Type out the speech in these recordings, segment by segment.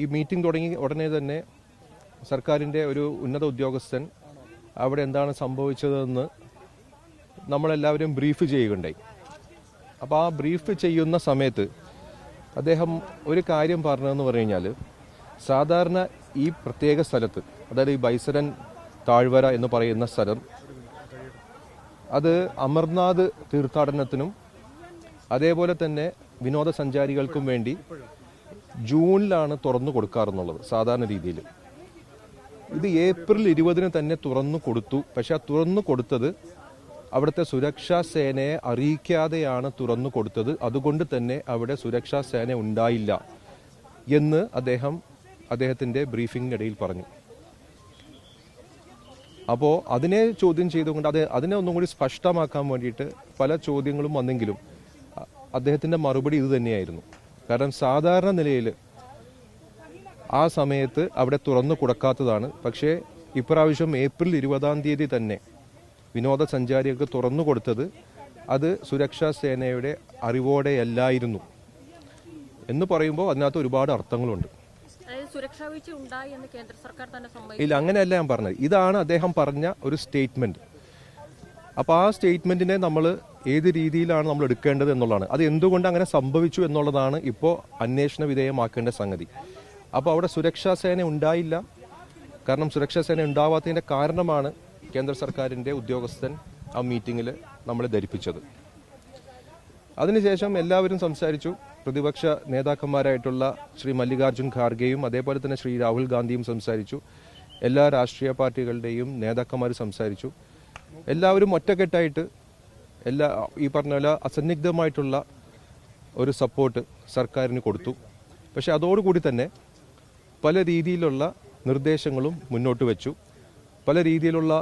ഈ മീറ്റിംഗ് തുടങ്ങി ഉടനെ തന്നെ സർക്കാരിന്റെ ഒരു ഉന്നത ഉദ്യോഗസ്ഥൻ അവിടെ എന്താണ് സംഭവിച്ചതെന്ന് നമ്മളെല്ലാവരും ബ്രീഫ് ചെയ്യുകയുണ്ടായി. അപ്പോൾ ആ ബ്രീഫ് ചെയ്യുന്ന സമയത്ത് അദ്ദേഹം ഒരു കാര്യം പറഞ്ഞതെന്ന് പറഞ്ഞു കഴിഞ്ഞാൽ സാധാരണ ഈ പ്രത്യേക സ്ഥലത്ത് അതായത് ഈ ബൈസരൻ താഴ്വര എന്ന് പറയുന്ന സ്ഥലം അത് അമർനാഥ് തീർത്ഥാടനത്തിനും അതേപോലെ തന്നെ വിനോദസഞ്ചാരികൾക്കും വേണ്ടി ജൂണിലാണ് തുറന്നു കൊടുക്കാറെന്നുള്ളത് സാധാരണ രീതിയിൽ. ഇത് ഏപ്രിൽ ഇരുപതിന് തന്നെ തുറന്നു കൊടുത്തു. പക്ഷെ ആ തുറന്നു കൊടുത്തത് അവിടുത്തെ സുരക്ഷാ സേനയെ അറിയിക്കാതെയാണ് തുറന്നു കൊടുത്തത്. അതുകൊണ്ട് തന്നെ അവിടെ സുരക്ഷാ സേന ഉണ്ടായില്ല എന്ന് അദ്ദേഹം അദ്ദേഹത്തിന്റെ ബ്രീഫിംഗിനിടയിൽ പറഞ്ഞു. അപ്പോൾ അതിനെ ചോദ്യം ചെയ്തുകൊണ്ട് അത് അതിനെ ഒന്നും കൂടി സ്പഷ്ടമാക്കാൻ വേണ്ടിയിട്ട് പല ചോദ്യങ്ങളും വന്നെങ്കിലും അദ്ദേഹത്തിന്റെ മറുപടി ഇത് തന്നെയായിരുന്നു. കാരണം സാധാരണ നിലയിൽ ആ സമയത്ത് അവിടെ തുറന്നു കൊടുക്കാത്തതാണ്. പക്ഷേ ഇപ്രാവശ്യം ഏപ്രിൽ ഇരുപതാം തീയതി തന്നെ വിനോദസഞ്ചാരികൾക്ക് തുറന്നു കൊടുത്തത് അത് സുരക്ഷാ സേനയുടെ അറിവോടെയല്ലായിരുന്നു. എന്ന് പറയുമ്പോൾ അതിനകത്ത് ഒരുപാട് അർത്ഥങ്ങളുണ്ട്. അതായത് സുരക്ഷാ വീഴ്ച ഉണ്ടായി എന്ന് കേന്ദ്ര സർക്കാർ തന്നെ സമ്മതിച്ചു. ഇല്ല അങ്ങനെയല്ല ഞാൻ പറഞ്ഞത്. ഇതാണ് അദ്ദേഹം പറഞ്ഞ ഒരു സ്റ്റേറ്റ്മെന്റ്. അപ്പോൾ ആ സ്റ്റേറ്റ്മെന്റിനെ നമ്മൾ ഏത് രീതിയിലാണ് നമ്മൾ എടുക്കേണ്ടത് എന്നുള്ളതാണ്. അത് എന്തുകൊണ്ട് അങ്ങനെ സംഭവിച്ചു എന്നുള്ളതാണ് ഇപ്പോൾ അന്വേഷണ വിധേയമാക്കേണ്ട സംഗതി. അപ്പോൾ അവിടെ സുരക്ഷാ സേന ഉണ്ടായില്ല. കാരണം സുരക്ഷാ സേന ഉണ്ടാവാത്തതിന്റെ കാരണമാണ് കേന്ദ്ര സർക്കാരിന്റെ ഉദ്യോഗസ്ഥൻ ആ മീറ്റിങ്ങിൽ നമ്മളെ ധരിപ്പിച്ചത്. അതിനുശേഷം എല്ലാവരും സംസാരിച്ചു. പ്രതിപക്ഷ നേതാക്കന്മാരായിട്ടുള്ള ശ്രീ മല്ലികാർജുൻ ഖാർഗെയും അതേപോലെ തന്നെ ശ്രീ രാഹുൽ ഗാന്ധിയും സംസാരിച്ചു. എല്ലാ രാഷ്ട്രീയ പാർട്ടികളുടെയും നേതാക്കന്മാർ സംസാരിച്ചു. എല്ലാവരും ഒറ്റക്കെട്ടായിട്ട് എല്ലാ ഈ പറഞ്ഞ പോലെ അസന്നിഗ്ധമായിട്ടുള്ള ഒരു സപ്പോർട്ട് സർക്കാരിന് കൊടുത്തു. പക്ഷേ അതോടുകൂടി തന്നെ പല രീതിയിലുള്ള നിർദ്ദേശങ്ങളും മുന്നോട്ട് വെച്ചു. പല രീതിയിലുള്ള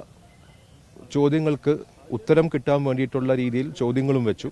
ചോദ്യങ്ങൾക്ക് ഉത്തരം കിട്ടാൻ വേണ്ടിയിട്ടുള്ള രീതിയിൽ ചോദ്യങ്ങളും വെച്ചു.